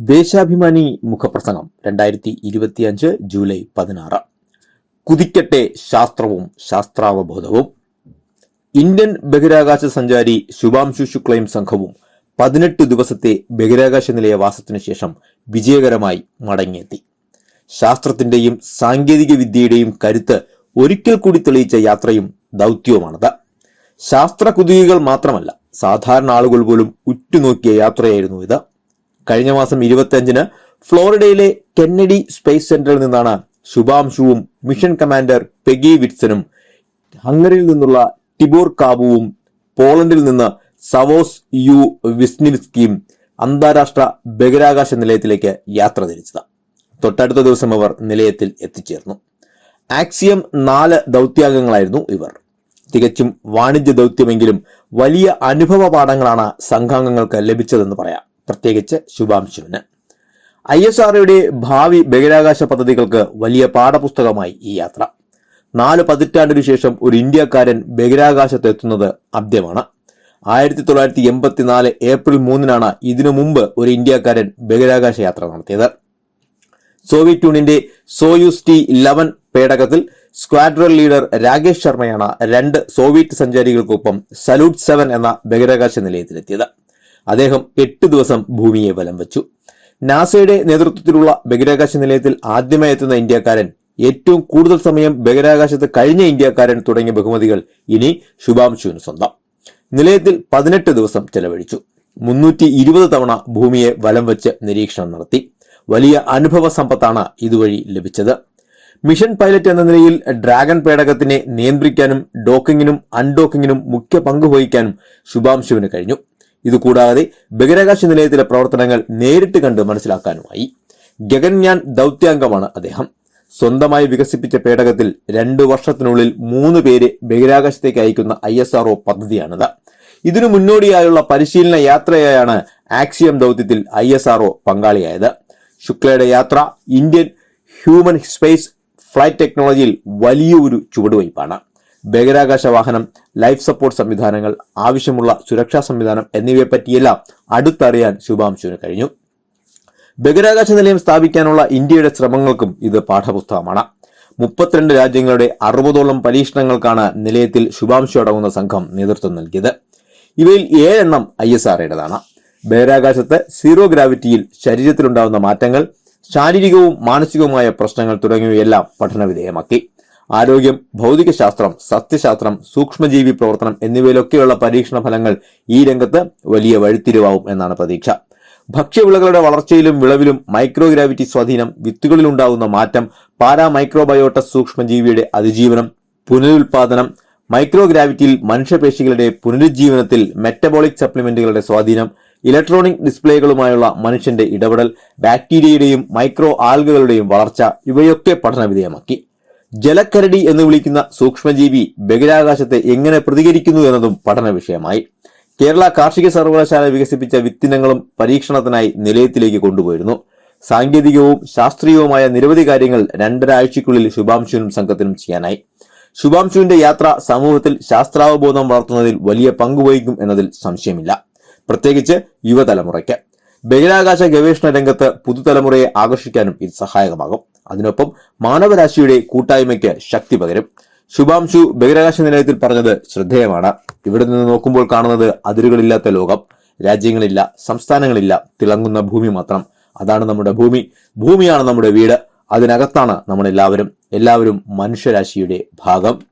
ദേശാഭിമാനി മുഖപ്രസംഗം രണ്ടായിരത്തി ഇരുപത്തിയഞ്ച് ജൂലൈ പതിനാറ്. കുതിക്കട്ടെ ശാസ്ത്രവും ശാസ്ത്രാവബോധവും. ഇന്ത്യൻ ബഹിരാകാശ സഞ്ചാരി ശുഭാംശു ശുക്ലയും സംഘവും പതിനെട്ട് ദിവസത്തെ ബഹിരാകാശ നിലയവാസത്തിനു ശേഷം വിജയകരമായി മടങ്ങിയെത്തി. ശാസ്ത്രത്തിന്റെയും സാങ്കേതിക വിദ്യയുടെയും കരുത്ത് ഒരിക്കൽ കൂടി തെളിയിച്ച യാത്രയും ദൗത്യവുമാണത്. ശാസ്ത്ര കുതികൾ മാത്രമല്ല സാധാരണ ആളുകൾ പോലും ഉറ്റുനോക്കിയ യാത്രയായിരുന്നു ഇത്. കഴിഞ്ഞ മാസം ഇരുപത്തിയഞ്ചിന് ഫ്ലോറിഡയിലെ കെന്നഡി സ്പേസ് സെന്ററിൽ നിന്നാണ് ശുഭാംശുവും മിഷൻ കമാൻഡർ പെഗി വിറ്റ്സനും ഹംഗറിയിൽ നിന്നുള്ള ടിബോർ കാബുവും പോളണ്ടിൽ നിന്ന് സവോസ് യു വിസ്നിവ്സ്കിയും അന്താരാഷ്ട്ര ബഹിരാകാശ നിലയത്തിലേക്ക് യാത്ര തിരിച്ചത്. തൊട്ടടുത്ത ദിവസം അവർ നിലയത്തിൽ എത്തിച്ചേർന്നു. ആക്സിയം നാല് ദൗത്യാംഗങ്ങളായിരുന്നു ഇവർ. തികച്ചും വാണിജ്യ ദൗത്യമെങ്കിലും വലിയ അനുഭവ പാഠങ്ങളാണ് സംഘാംഗങ്ങൾക്ക് ലഭിച്ചതെന്ന് പറയാം. പ്രത്യേകിച്ച് ശുഭാംശുവിന്. ഐ എസ് ആർഒയുടെ ഭാവി ബഹിരാകാശ പദ്ധതികൾക്ക് വലിയ പാഠപുസ്തകമായി ഈ യാത്ര. നാല് പതിറ്റാണ്ടിനു ശേഷം ഒരു ഇന്ത്യക്കാരൻ ബഹിരാകാശത്ത് എത്തുന്നത് അബ്ദ്യമാണ് ആയിരത്തി തൊള്ളായിരത്തി എൺപത്തിനാല് ഏപ്രിൽ മൂന്നിനാണ് ഇതിനു മുമ്പ് ഒരു ഇന്ത്യക്കാരൻ ബഹിരാകാശ യാത്ര നടത്തിയത്. സോവിയറ്റ് യൂണിയന്റെ സോയൂസ് ടി ഇലവൻ പേടകത്തിൽ സ്ക്വാഡ്രൽ ലീഡർ രാകേഷ് ശർമ്മയാണ് രണ്ട് സോവിയറ്റ് സഞ്ചാരികൾക്കൊപ്പം സല്യൂട്ട് സെവൻ എന്ന ബഹിരാകാശ നിലയത്തിലെത്തിയത്. അദ്ദേഹം എട്ട് ദിവസം ഭൂമിയെ വലം വെച്ചു. നാസയുടെ നേതൃത്വത്തിലുള്ള ബഹിരാകാശ നിലയത്തിൽ ആദ്യമായി എത്തുന്ന ഇന്ത്യക്കാരൻ ഏറ്റവും കൂടുതൽ സമയം ബഹിരാകാശത്ത് കഴിഞ്ഞ ഇന്ത്യക്കാരൻ തുടങ്ങിയ ബഹുമതികൾ ഇനി ശുഭാംശുവിന് സ്വന്തം. നിലയത്തിൽ പതിനെട്ട് ദിവസം ചെലവഴിച്ചു. മുന്നൂറ്റി ഇരുപത് തവണ ഭൂമിയെ വലം വെച്ച് നിരീക്ഷണം നടത്തി. വലിയ അനുഭവ സമ്പത്താണ് ഇതുവഴി ലഭിച്ചത്. മിഷൻ പൈലറ്റ് എന്ന നിലയിൽ ഡ്രാഗൺ പേടകത്തിനെ നിയന്ത്രിക്കാനും ഡോക്കിങ്ങിനും അൺഡോക്കിങ്ങിനും മുഖ്യ പങ്ക് വഹിക്കാനും ശുഭാംശുവിന് കഴിഞ്ഞു. ഇതുകൂടാതെ ബഹിരാകാശ നിലയത്തിലെ പ്രവർത്തനങ്ങൾ നേരിട്ട് കണ്ട് മനസ്സിലാക്കാനുമായി. ഗഗൻയാൻ ദൗത്യാംഗമാണ് അദ്ദേഹം. സ്വന്തമായി വികസിപ്പിച്ച പേടകത്തിൽ രണ്ടു വർഷത്തിനുള്ളിൽ മൂന്ന് പേര് ബഹിരാകാശത്തേക്ക് അയക്കുന്ന ഐ എസ് ആർഒ പദ്ധതിയാണിത്. ഇതിനു മുന്നോടിയായുള്ള പരിശീലന യാത്രയായാണ് ആക്സിയം ദൗത്യത്തിൽ ഐ എസ് ആർഒ പങ്കാളിയായത്. ശുക്ലയുടെ യാത്ര ഇന്ത്യൻ ഹ്യൂമൻ സ്പേസ് ഫ്ലൈറ്റ് ടെക്നോളജിയിൽ വലിയൊരു ചുവടുവയ്പ്പാണ്. ബഹിരാകാശ വാഹനം ലൈഫ് സപ്പോർട്ട് സംവിധാനങ്ങൾ ആവശ്യമുള്ള സുരക്ഷാ സംവിധാനം എന്നിവയെ എന്നിവയെപ്പറ്റിയെല്ലാം അടുത്തറിയാൻ ശുഭാംശുവിന് കഴിഞ്ഞു. ബഹിരാകാശ നിലയം സ്ഥാപിക്കാനുള്ള ഇന്ത്യയുടെ ശ്രമങ്ങൾക്കും ഇത് പാഠപുസ്തകമാണ്. മുപ്പത്തിരണ്ട് രാജ്യങ്ങളുടെ അറുപതോളം പരീക്ഷണങ്ങൾക്കാണ് നിലയത്തിൽ ശുഭാംശു അടങ്ങുന്ന സംഘം നേതൃത്വം നൽകിയത്. ഇവയിൽ ഏഴെണ്ണം ഐ എസ് ആർഒയുടേതാണ് ബഹിരാകാശത്ത് സീറോ ഗ്രാവിറ്റിയിൽ ശരീരത്തിലുണ്ടാകുന്ന മാറ്റങ്ങൾ ശാരീരികവും മാനസികവുമായ പ്രശ്നങ്ങൾ തുടങ്ങിയവയെല്ലാം പഠനവിധേയമാക്കി. ആരോഗ്യം ഭൗതികശാസ്ത്രം സസ്യശാസ്ത്രം സൂക്ഷ്മജീവി പ്രവർത്തനം എന്നിവയിലൊക്കെയുള്ള പരീക്ഷണ ഫലങ്ങൾ ഈ രംഗത്ത് വലിയ വഴിത്തിരിവാവും എന്നാണ് പ്രതീക്ഷ. ഭക്ഷ്യവിളകളുടെ വളർച്ചയിലും വിളവിലും മൈക്രോഗ്രാവിറ്റി സ്വാധീനം വിത്തുകളിലുണ്ടാകുന്ന മാറ്റം പാരാ മൈക്രോബയോട്ട സൂക്ഷ്മജീവിയുടെ അതിജീവനം പുനരുൽപാദനം മൈക്രോഗ്രാവിറ്റിയിൽ മനുഷ്യപേശികളുടെ പുനരുജ്ജീവനത്തിൽ മെറ്റബോളിക് സപ്ലിമെന്റുകളുടെ സ്വാധീനം ഇലക്ട്രോണിക് ഡിസ്പ്ലേകളുമായുള്ള മനുഷ്യന്റെ ഇടപെടൽ ബാക്ടീരിയയുടെയും മൈക്രോ ആൽഗകളുടെയും വളർച്ച ഇവയൊക്കെ പഠനവിധേയമാക്കി. ജലക്കരടി എന്ന് വിളിക്കുന്ന സൂക്ഷ്മജീവി ബഹിരാകാശത്തെ എങ്ങനെ പ്രതികരിക്കുന്നു എന്നതും പഠന വിഷയമായി. കേരള കാർഷിക സർവകലാശാല വികസിപ്പിച്ച വിത്തിനങ്ങളും പരീക്ഷണത്തിനായി നിലയത്തിലേക്ക് കൊണ്ടുപോയിരുന്നു. സാങ്കേതികവും ശാസ്ത്രീയവുമായ നിരവധി കാര്യങ്ങൾ രണ്ടര ആഴ്ചയ്ക്കുള്ളിൽ ശുഭാംശുവിനും സംഘത്തിനും ചെയ്യാനായി. ശുഭാംശുവിന്റെ യാത്ര സമൂഹത്തിൽ ശാസ്ത്രാവബോധം വളർത്തുന്നതിൽ വലിയ പങ്കുവഹിക്കും എന്നതിൽ സംശയമില്ല. പ്രത്യേകിച്ച് യുവതലമുറയ്ക്ക്. ബഹിരാകാശ ഗവേഷണ രംഗത്ത് പുതുതലമുറയെ ആകർഷിക്കാനും ഇത് സഹായകമാകും. അതിനൊപ്പം മാനവരാശിയുടെ കൂട്ടായ്മയ്ക്ക് ശക്തി പകരും. ശുഭാംശു ബഹിരാകാശ നിലയത്തിൽ പറഞ്ഞത് ശ്രദ്ധേയമാണ്. ഇവിടെ നിന്ന് നോക്കുമ്പോൾ കാണുന്നത് അതിരുകളില്ലാത്ത ലോകം. രാജ്യങ്ങളില്ല സംസ്ഥാനങ്ങളില്ല തിളങ്ങുന്ന ഭൂമി മാത്രം. അതാണ് നമ്മുടെ ഭൂമി. ഭൂമിയാണ് നമ്മുടെ വീട്. അതിനകത്താണ് നമ്മളെല്ലാവരും. എല്ലാവരും മനുഷ്യരാശിയുടെ ഭാഗം.